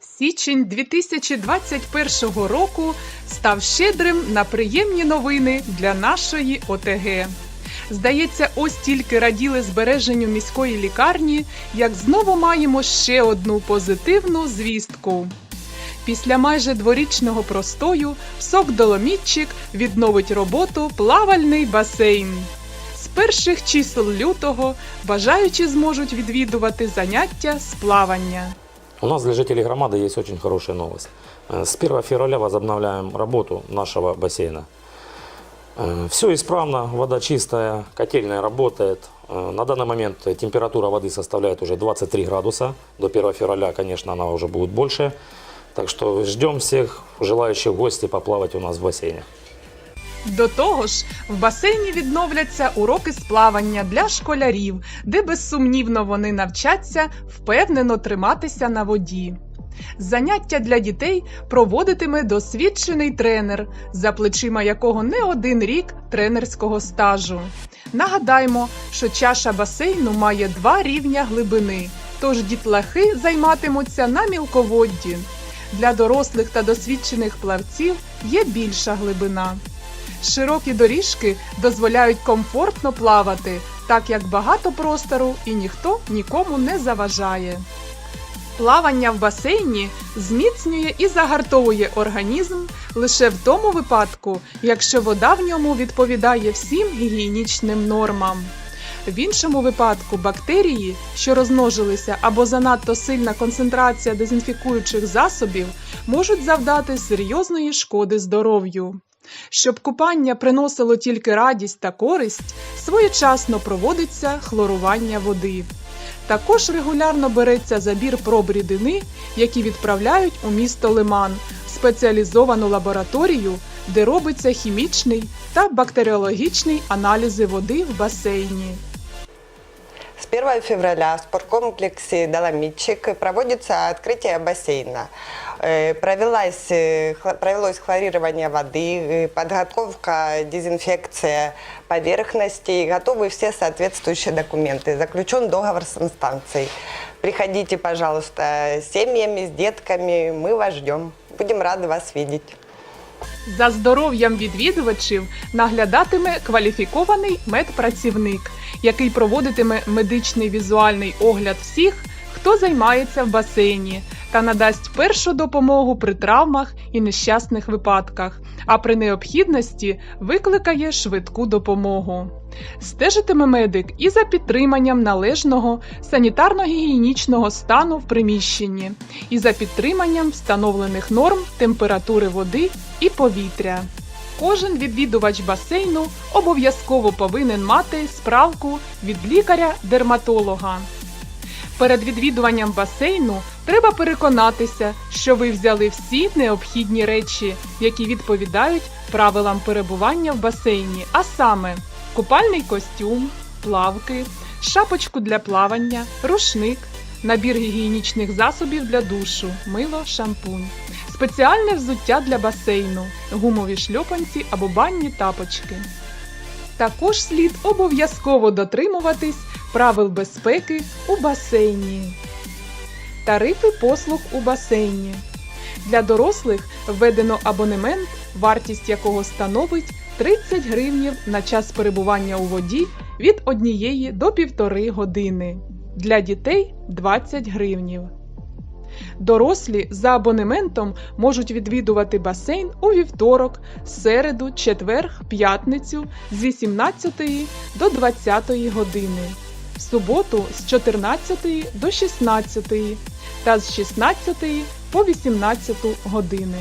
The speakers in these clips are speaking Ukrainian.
Січень 2021 року став щедрим на приємні новини для нашої ОТГ. Здається, ось тільки раділи збереженню міської лікарні, як знову маємо ще одну позитивну звістку. Після майже дворічного простою СОК Доломітчик відновить роботу плавальний басейн. З перших чисел лютого бажаючі зможуть відвідувати заняття з плавання. У нас для жителей громады есть очень хорошая новость. Э, С 1 февраля возобновляем работу нашего бассейна. Все исправно, вода чистая, котельная работает. Э, На данный момент температура воды составляет уже 23 градуса. До 1 февраля, конечно, она уже будет больше. Так что ждем всех желающих в гости поплавать у нас в бассейне. До того ж, в басейні відновляться уроки з плавання для школярів, де безсумнівно вони навчаться впевнено триматися на воді. Заняття для дітей проводитиме досвідчений тренер, за плечима якого не один рік тренерського стажу. Нагадаймо, що чаша басейну має два рівня глибини, тож дітлахи займатимуться на мілководді. Для дорослих та досвідчених плавців є більша глибина. Широкі доріжки дозволяють комфортно плавати, так як багато простору і ніхто нікому не заважає. Плавання в басейні зміцнює і загартовує організм лише в тому випадку, якщо вода в ньому відповідає всім гігієнічним нормам. В іншому випадку бактерії, що розмножилися або занадто сильна концентрація дезінфікуючих засобів, можуть завдати серйозної шкоди здоров'ю. Щоб купання приносило тільки радість та користь, своєчасно проводиться хлорування води. Також регулярно береться забір проб рідини, які відправляють у місто Лиман, в спеціалізовану лабораторію, де робиться хімічний та бактеріологічний аналізи води в басейні. С 1 февраля в спорткомплексе «Доломитчик» проводится открытие бассейна. Э, Провелась, э, провелось хлорирование воды, э, подготовка, дезинфекция поверхностей, готовы все соответствующие документы. Заключен договор с инстанцией. Приходите, пожалуйста, с семьями, с детками, мы вас ждем. Будем рады вас видеть. За здоров'ям відвідувачів наглядатиме кваліфікований медпрацівник, який проводитиме медичний візуальний огляд всіх, хто займається в басейні, та надасть першу допомогу при травмах і нещасних випадках, а при необхідності викликає швидку допомогу. Стежитиме медик і за підтриманням належного санітарно-гігієнічного стану в приміщенні, і за підтриманням встановлених норм температури води і повітря. Кожен відвідувач басейну обов'язково повинен мати справку від лікаря-дерматолога. Перед відвідуванням басейну треба переконатися, що ви взяли всі необхідні речі, які відповідають правилам перебування в басейні, а саме купальний костюм, плавки, шапочку для плавання, рушник, набір гігієнічних засобів для душу, мило, шампунь, спеціальне взуття для басейну, гумові шльопанці або банні тапочки. Також слід обов'язково дотримуватись правил безпеки у басейні. Тарифи послуг у басейні. Для дорослих введено абонемент, вартість якого становить 30 гривнів на час перебування у воді від 1 до 1,5 години. Для дітей 20 гривнів. Дорослі за абонементом можуть відвідувати басейн у вівторок, середу, четвер, п'ятницю з 18 до 20 години, в суботу з 14 до 16 та з 16 по 18 години,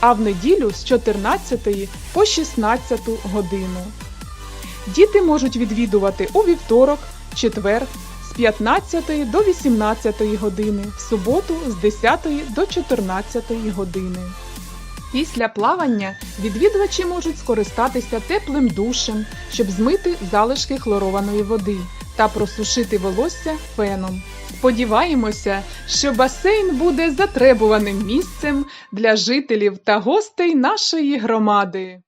а в неділю з 14 по 16 годину. Діти можуть відвідувати у вівторок, четвер з 15 до 18 години, в суботу з 10 до 14 години. Після плавання відвідувачі можуть скористатися теплим душем, щоб змити залишки хлорованої води та просушити волосся феном. Сподіваємося, що басейн буде затребуваним місцем для жителів та гостей нашої громади.